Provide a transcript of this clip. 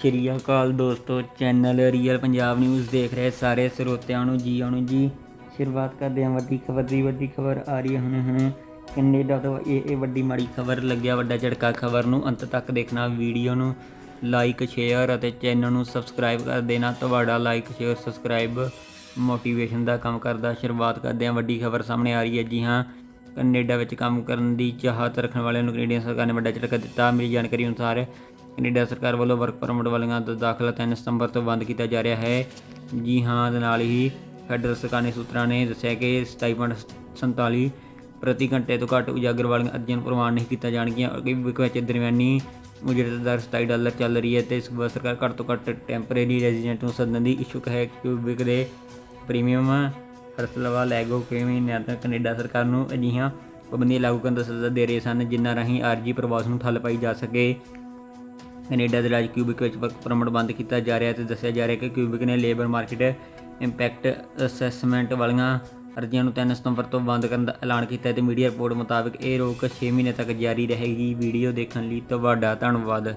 ਸ੍ਰੀ ਅਕਾਲ ਦੋਸਤੋ, channel real Punjab news ਦੇਖ ਰਹੇ ਸਾਰੇ ਸਰੋਤਿਆਂ ਨੂੰ ਜੀ ਆਉਣ ਜੀ। ਸ਼ੁਰੂਆਤ ਕਰਦੇ ਹਾਂ, ਵੱਡੀ ਖਬਰ ਦੀ, ਵੱਡੀ ਖਬਰ ਆ ਰਹੀ ਹੈ ਹੁਣੇ ਹੁਣੇ। ਕੈਨੇਡਾ ਤੋਂ ਇਹ ਇਹ ਵੱਡੀ ਮਾੜੀ ਖਬਰ ਲੱਗਿਆ, ਵੱਡਾ ਝਟਕਾ ਖਬਰ ਨੂੰ ਅੰਤ ਤੱਕ ਦੇਖਣਾ, ਵੀਡੀਓ ਨੂੰ ਲਾਈਕ ਸ਼ੇਅਰ ਅਤੇ ਚੈਨਲ ਨੂੰ ਸਬਸਕ੍ਰਾਈਬ ਕਰ ਦੇਣਾ। ਤੁਹਾਡਾ ਲਾਈਕ ਸ਼ੇਅਰ ਸਬਸਕ੍ਰਾਈਬ ਮੋਟੀਵੇਸ਼ਨ ਦਾ ਕੰਮ ਕਰਦਾ। ਸ਼ੁਰੂਆਤ ਕਰਦੇ ਹਾਂ, ਵੱਡੀ ਖਬਰ ਸਾਹਮਣੇ ਆ ਰਹੀ ਹੈ ਜੀ ਹਾਂ। ਕੈਨੇਡਾ ਵਿੱਚ ਕੰਮ ਕਰਨ ਦੀ ਚਾਹਤ ਰੱਖਣ ਵਾਲਿਆਂ ਨੂੰ ਕੈਨੇਡੀਅਨ ਸਰਕਾਰ ਨੇ ਵੱਡਾ ਝਟਕਾ ਦਿੱਤਾ। ਮੇਰੀ ਜਾਣਕਾਰੀ ਅਨੁਸਾਰ ਕੈਨੇਡਾ ਸਰਕਾਰ ਵੱਲੋਂ ਵਰਕ ਪਰਮਿਟ ਵਾਲੀਆਂ ਦਾ, ਦਾਖਲਾ 3 ਸਤੰਬਰ ਤੋਂ ਬੰਦ ਕੀਤਾ ਜਾ ਰਿਹਾ ਹੈ। ਜੀ ਹਾਂ, ਦੇ ਨਾਲ ਹੀ ਫੈਡਰਲ ਸਰਕਾਰ ਨੇ ਸੂਤਰਾਂ ਨੇ ਦੱਸਿਆ ਕਿ ਸਟਾਈਪੈਂਡ 47 ਪ੍ਰਤੀ ਘੰਟੇ ਤੋਂ ਘੱਟ ਉਜਾਗਰ ਵਾਲੀਆਂ ਅਰਜ਼ੀਆਂ ਨੂੰ ਪ੍ਰਵਾਨ ਨਹੀਂ ਕੀਤਾ ਜਾਣਗੀਆਂ। ਅਤੇ ਵਿਕ ਵਿੱਚ ਦਰਮਿਆਨੀ ਉਜਰਤ ਦਰ 27 ਡਾਲਰ ਚੱਲ ਰਹੀ ਹੈ ਤੇ ਸੂਬਾ ਸਰਕਾਰ ਘੱਟ ਤੋਂ ਘੱਟ ਟੈਂਪਰੇਰੀ ਰੈਜ਼ੀਡੈਂਟ ਨੂੰ ਸੱਦਣ ਦੀ ਇਛੁਕ ਹੈ। ਕਿਊਬਿਕ ਦੇ ਪ੍ਰੀਮੀਅਮ ਫਰਸਲਵਾ ਲੈਗੋ ਕਈ ਮਹੀਨਿਆਂ ਤੱਕ ਕੈਨੇਡਾ ਸਰਕਾਰ ਨੂੰ ਅਜਿਹੀਆਂ ਪਾਬੰਦੀਆਂ ਲਾਗੂ ਕਰਨ ਦਾ ਸੱਦਾ ਦੇ ਰਹੇ ਸਨ, ਜਿਨ੍ਹਾਂ ਰਾਹੀਂ ਆਰਜੀ ਪ੍ਰਵਾਸ ਨੂੰ ਠੱਲ ਪਾਈ ਜਾ ਸਕੇ। ਕੈਨੇਡਾ ਦੇ ਰਾਜ ਕਿਊਬਿਕ ਵਿੱਚ ਵਰਕ ਪਰਮਿਟ ਬੰਦ ਕੀਤਾ ਜਾ ਰਿਹਾ ਹੈ ਤੇ ਦੱਸਿਆ ਜਾ ਰਿਹਾ ਹੈ ਕਿ ਕਿਊਬਿਕ ਨੇ ਲੇਬਰ ਮਾਰਕੀਟ ਇੰਪੈਕਟ ਅਸੈਸਮੈਂਟ ਵਾਲੀਆਂ ਅਰਜ਼ੀਆਂ ਨੂੰ 3 ਸਤੰਬਰ ਤੋਂ ਬੰਦ ਕਰਨ ਦਾ ਐਲਾਨ ਕੀਤਾ ਹੈ ਤੇ ਮੀਡੀਆ ਰਿਪੋਰਟ ਮੁਤਾਬਕ ਇਹ ਰੋਕ 6 ਮਹੀਨੇ ਤੱਕ ਜਾਰੀ ਰਹੇਗੀ। ਵੀਡੀਓ ਦੇਖਣ ਲਈ ਤੁਹਾਡਾ ਧੰਨਵਾਦ।